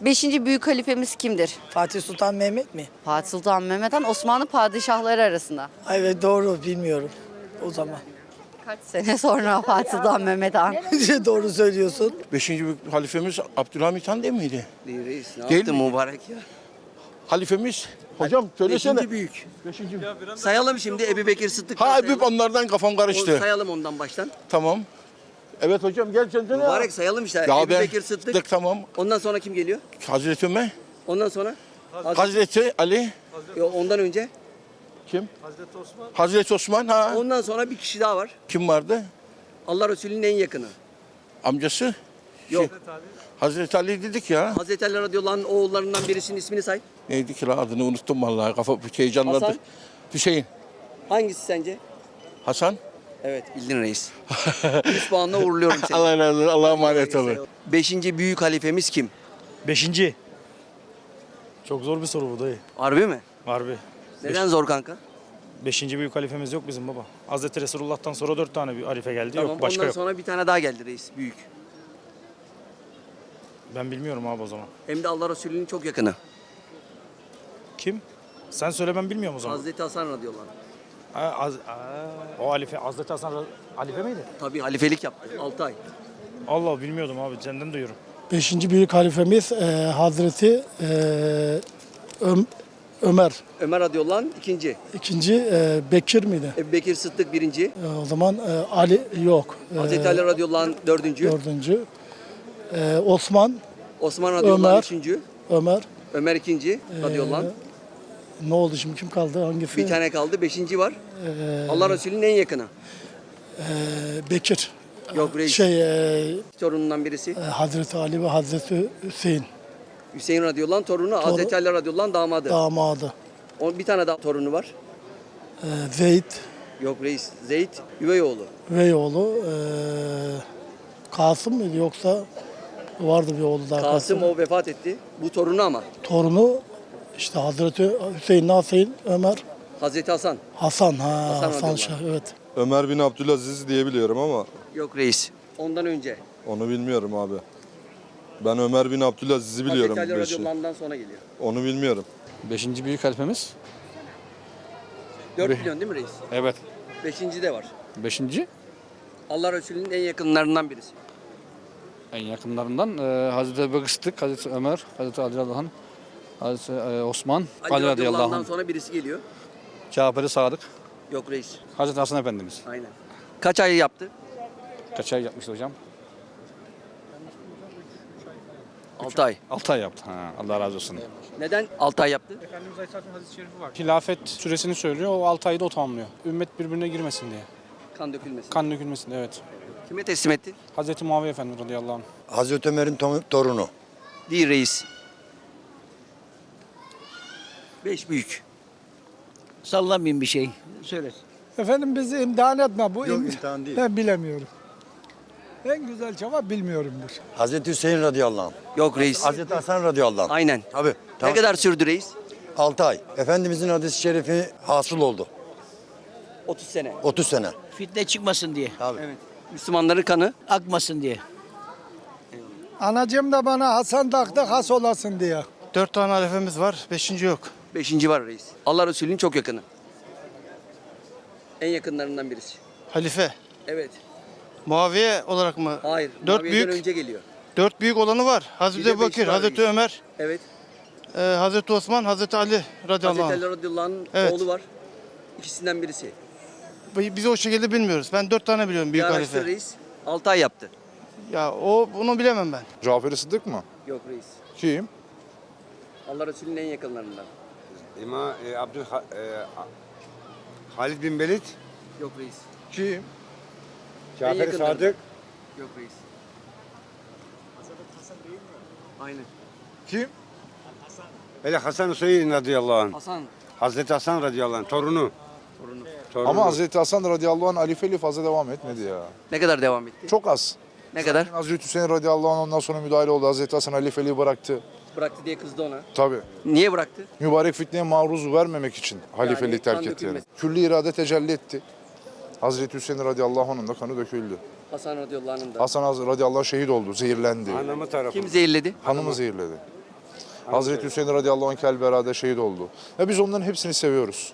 Beşinci büyük halifemiz kimdir? Fatih Sultan Mehmet mi? Fatih Sultan Mehmet Han Osmanlı padişahları arasında. Evet doğru bilmiyorum o zaman. Kaç sene sonra Fatih Sultan Mehmet Han? doğru söylüyorsun. Beşinci büyük halifemiz Abdülhamit Han değil miydi? Değil reis. Ne Değil yaptın mi? mübarek ya? Halifemiz. Hocam söylesene. Beşinci büyük. Sayalım şimdi Ebu Bekir Sıddık. Ha sayalım. Ebip onlardan kafam O- karıştı. Sayalım ondan baştan. Tamam. Evet hocam gel sen de ne? Mübarek sayalım işte. Ya Ebu ben Bekir Sıddık. Sıddık, tamam. Ondan sonra kim geliyor? Hazreti Ömer. Ondan sonra? Hazreti Ali. Yo, ondan önce? Kim? Hazreti Osman. Hazreti Osman ha. Ondan sonra bir kişi daha var. Kim vardı? Allah Resulü'nün en yakını. Amcası. Yok. Hazreti Ali dedik ya. Hazreti Ali radıyallahu anh'ın oğullarından birisinin ismini say. Neydi ki la adını unuttum vallahi kafa heyecanlandı. Hasan. Hüseyin. Hangisi sence? Hasan. Evet bildin reis. 100 puanla uğurluyorum seni. Allah razı olsun. Allah'a emanet olun. Beşinci büyük halifemiz kim? Beşinci. Çok zor bir soru bu dayı. Harbi mi? Harbi. Neden zor kanka? Beşinci büyük halifemiz yok bizim baba. Hazreti Resulullah'tan sonra dört tane bir halife geldi. Tamam yok başka ondan yok. sonra bir tane daha geldi reis büyük. Ben bilmiyorum abi o zaman. Hem de Allah Resulü'nün çok yakını. Kim? Sen söyle ben bilmiyorum o zaman. Hazreti Hasan radıyallahu anh. Ha, az, Aa, o halife, Hazreti Hasan halife miydi? Tabii halifelik yaptı 6 ay. Allah bilmiyordum abi senden duyuyorum. Beşinci büyük halifemiz e, Hazreti e, Öm- Ömer. Ömer radıyallahu anh ikinci. İkinci e, Bekir miydi? Ebu Bekir Sıddık birinci. E, o zaman e, Ali yok. E, Hazreti Ali radıyallahu anh dördüncü. Dördüncü. E, Osman, Osman radıyallahu anh Ömer. üçüncü. Ömer. Ömer ikinci radıyallahu anh. Ne oldu şimdi kim kaldı? Hangisi? Bir tane kaldı. Beşinci var. E, Allah Resulü'nün en yakını. e, Bekir. Yok reis. Şey e, Torunundan birisi. e, Hazreti Ali ve Hazreti Hüseyin Hüseyin radıyallahu anh torunu. Hazreti Ali radıyallahu anh damadı. damadı. O, bir tane daha torunu var. E, Zeyd Yok reis. Zeyd üvey oğlu. Üveyoğlu. E, Kasım mıydı yoksa vardı bir oğlu daha Kasım o vefat etti. Bu torunu ama. torunu işte Hazreti Hüseyin, Hüseyin, Ömer, Hazreti Hasan. Hasan ha Hasan Hasan, radıyallahu Şah evet. Ömer bin Abdülaziz diye biliyorum ama Yok reis. Ondan önce. onu bilmiyorum abi. Ben Ömer bin Abdülaziz'i biliyorum. Hazreti Ali beşi. radıyallahu anh'dan sonra geliyor. Onu bilmiyorum. Beşinci büyük halifemiz. 4 milyon değil mi reis? Evet. Beşinci de var. Beşinci Allah Resulü'nün en yakınlarından birisi. en yakınlarından e, Hazreti Ebu Sıddık, Hazreti Ömer, Hazreti Ali radıyallahu anh, Hazreti Osman, Ali, Ali, radıyallahu anh, anh'dan sonra birisi geliyor. Cafer-i Sadık, Yok reis. Hazreti Hasan Efendimiz. Aynen. Kaç ay yaptı? Kaç ay yapmıştı hocam? 6 ay. 6 ay yaptı. Ha, Allah razı olsun. Neden 6 ay yaptı? Hilafet süresini söylüyor. O 6 ayda o tamamlıyor. Ümmet birbirine girmesin diye. Kan dökülmesin. Kan dökülmesin diye evet. Kime teslim etti? Hazreti Muaviye Efendi radıyallahu anh. Hazreti Ömer'in to- torunu. Değil reis. Beş büyük. Sallamayayım bir şey. Söyle. Efendim bizi imtihan etme bu Yok imtihan değil. ben bilemiyorum. En güzel cevap bilmiyorumdur. Hazreti Hüseyin radıyallahu anh. Yok reis. Hazreti Hasan radıyallahu anh. Aynen. Tabii. Ne Tamam. kadar sürdü reis? 6 ay. Efendimizin hadis-i şerifi hasıl oldu. 30 sene. 30 sene. Fitne çıkmasın diye. Tabii. Evet. Müslümanların kanı. Akmasın diye. Anacığım da bana Hasan taktı has olasın diye. Dört tane halifemiz var. Beşinci yok. Beşinci var reis. Allah Resulü'nün çok yakını. En yakınlarından birisi. Halife. Evet. Muaviye olarak mı? Hayır. Dört Muaviye'den büyük. önce geliyor. Dört büyük olanı var. Hazreti Ebu Bekir, Hazreti reis. Ömer, Evet. e, Hazreti Osman, Hazreti Ali radıyallahu Hazreti anh. Ali radıyallahu anh'ın Evet. oğlu var. İkisinden birisi. Biz o şekilde bilmiyoruz. Ben dört tane biliyorum büyük Bir araştır halife. reis. 6 ay yaptı. Ya o bunu bilemem ben. Cafer-i Sıddık mı? Yok reis. Kim? Allah Resulü'nün en yakınlarından. İma e, Abdül Ha- e, Halid bin Velid, Yok reis. Kim? Cafer. Sadık, Yok reis. Aynen. Kim? hele Hasan Hüseyin radıyallahu anh. Hasan Hazreti Hasan radıyallahu anh torunu. torunu. torunu. Ama Hazreti Hasan radıyallahu anh halifeliği fazla devam etmedi ya. Ne kadar devam etti? Çok az. Ne kadar? Hazreti Hüseyin radıyallahu anh ondan sonra müdahale oldu. Hazreti Hasan halifeliği bıraktı. Bıraktı diye kızdı ona. Tabii. Niye bıraktı? Mübarek fitneye maruz vermemek için halifeliği Yani terk etti. Yani. Külli irade tecelli etti. Hazreti Hüseyin radıyallahu anh'ın da kanı döküldü. Hasan radıyallahu anh'ın da. Hasan radıyallahu anh şehit oldu, zehirlendi. Hanımı tarafı. Kim zehirledi? Hanımı zehirledi. Hazreti Hüseyin radıyallahu anh Kelbera'da şehit oldu. Ya biz onların hepsini seviyoruz.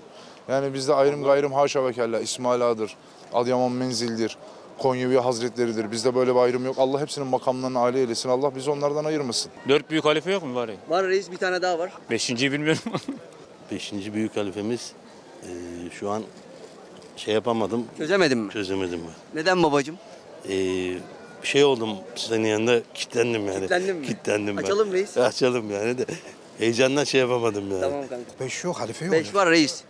Yani bizde ayrım gayrım haşa ve kella İsmail Ağa'dır, Adıyaman Menzil'dir, Konyevi Hazretleridir. Bizde böyle bir ayrım yok. Allah hepsinin makamlarını âli eylesin. Allah bizi onlardan ayırmasın. Dört büyük halife yok mu bari? Var reis bir tane daha var. Beşinciyi bilmiyorum. Beşinci büyük halifemiz eee, şu an şey yapamadım, Çözemedim mi? çözemedim Neden babacığım? ben. Eee, şey oldum senin yanında kilitlendim yani. Kitlendim mi? Kilitlendim ben. Açalım reis. Açalım yani de. Heyecandan şey yapamadım yani. Tamam kanka. Beş yok, halife Beş var reis.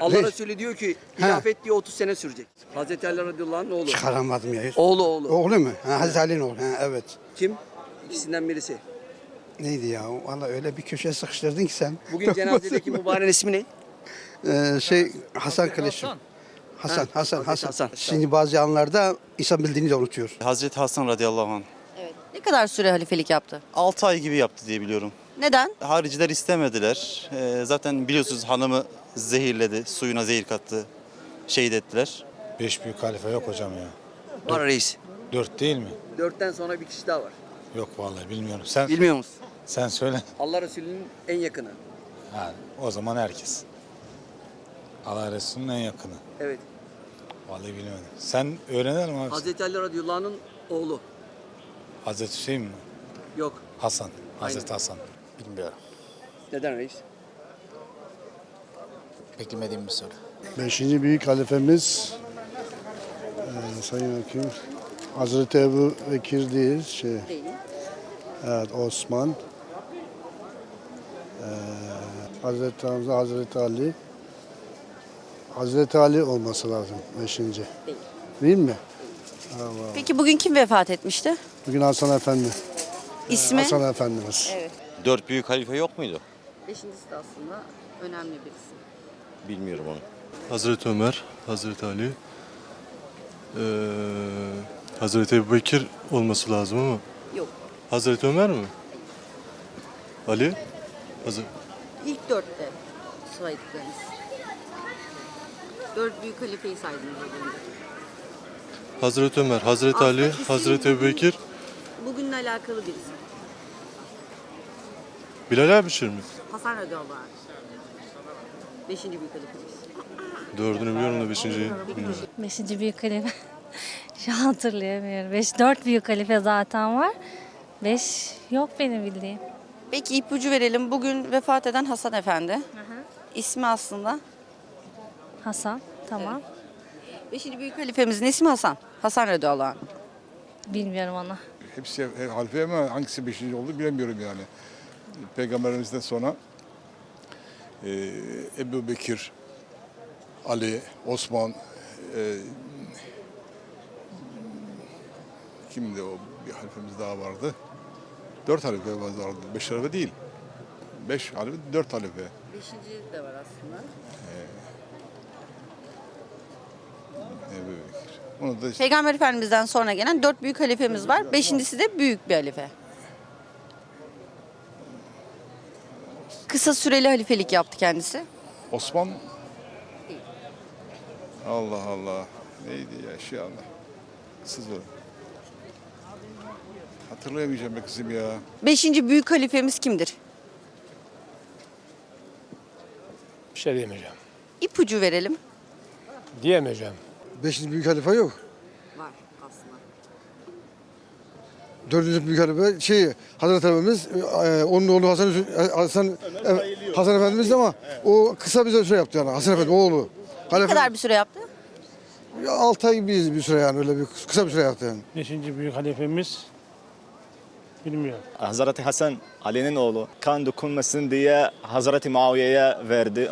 Allah Resulü diyor ki hilafet diyor 30 sene sürecek. Hazreti Ali radıyallahu anh oğlu. Çıkaramadım ya. Oğlu oğlu. Oğlu mu? Ha, Hazreti Ali'nin oğlu. Ha, evet. Kim? İkisinden birisi. Neydi ya? Valla öyle bir köşeye sıkıştırdın ki sen. Bugün cenazedeki mübareğin ismi ne? Ee, şey Hasan Kılıç'ım. Hasan, Ha, Hasan, Hazreti Hasan, Hasan. Şimdi bazı anlarda insan bildiğini de unutuyor. Hazreti Hasan radıyallahu anh. Evet. Ne kadar süre halifelik yaptı? 6 ay gibi yaptı diye biliyorum. Neden? Hariciler istemediler. Ee, zaten biliyorsunuz hanımı zehirledi, suyuna zehir kattı, şehit ettiler. Beş büyük halife yok hocam ya. Var reis. Dört değil mi? Dörtten sonra bir kişi daha var. Yok vallahi bilmiyorum. Sen Bilmiyor musun? sen söyle. Allah Resulü'nün en yakını. Ha, o zaman herkes. Allah Resulü'nün en yakını. Evet. Vallahi bilmiyorum. Sen öğrenelim abi. Hazreti Ali radıyallahu anh'ın oğlu. Hazreti Hüseyin mi? Yok. Hasan. Hazreti Aynen. Hasan. Bilmiyorum. Neden reis? Beklemediğim bir soru. Beşinci büyük halifemiz e, Sayın Hakim Hazreti Ebu Bekir değil. Şey, Değil. evet Osman. E, Hazreti Hamza, Hazreti Ali. Hazreti Ali olması lazım beşinci. Değil. Değil mi? Peki bugün kim vefat etmişti? Bugün Hasan Efendi. İsmi? Hasan Efendimiz. Evet. Dört büyük halife yok muydu? Beşincisi de aslında önemli birisi. Bilmiyorum onu. Hazreti Ömer, Hazreti Ali, eee, Hazreti Ebu Bekir olması lazım ama. Yok. Hazreti Ömer mi? Ali? Hazreti... İlk dörtte saydıklarınız. Dört büyük halifeyi saydınız. Hazreti Ömer, Hazreti Aslında Ali, isim Hazreti Ebu Bekir, Bugünle alakalı birisi. Bilal Abişir mi? Hasan radıyallahu anh. Beşinci büyük halifemiz. Dördünü biliyorum da beşinciyi bilmiyorum. Beşinci büyük halife. Şu an hatırlayamıyorum. Beş, dört büyük halife zaten var. Beş yok benim bildiğim. Peki ipucu verelim. Bugün vefat eden Hasan Efendi. İsmi aslında. Hasan, tamam. Beşinci büyük halifemizin ismi Hasan. Hasan radıyallahu anh. Bilmiyorum onu. Hepsi halife ama hangisi beşinci oldu bilemiyorum yani. Peygamberimizden sonra eee Ebu Bekir, Ali, Osman, eee kimdi o bir halifemiz daha vardı. Dört halife vardı, beş halife değil. Beş halife, dört halife. Beşinci de var aslında. Ebu Bekir. Onu da işte Peygamber Efendimiz'den sonra gelen dört büyük halifemiz var. Beşincisi de büyük bir halife. Kısa süreli halifelik yaptı kendisi. Osman Allah Allah. Neydi ya şey Allah. Sız o. Hatırlayamayacağım be kızım ya. Beşinci büyük halifemiz kimdir? Bir şey diyemeyeceğim. İpucu verelim. Diyemeyeceğim. Beşinci büyük halife yok. Var 4. büyük halife şey Hazreti Efendimiz e, onun oğlu Hasan e, Hasan e, Hasan Efendimiz ama o kısa bize süre yaptı yani Hasan Efendi oğlu. Ne Halife kadar bir süre yaptı? 6 ay bir, bir süre yani öyle bir kısa bir süre yaptı yani. Beşinci büyük halifemiz bilmiyorum. Hazreti Hasan Ali'nin oğlu kan dokunmasın diye Hazreti Muaviye'ye verdi.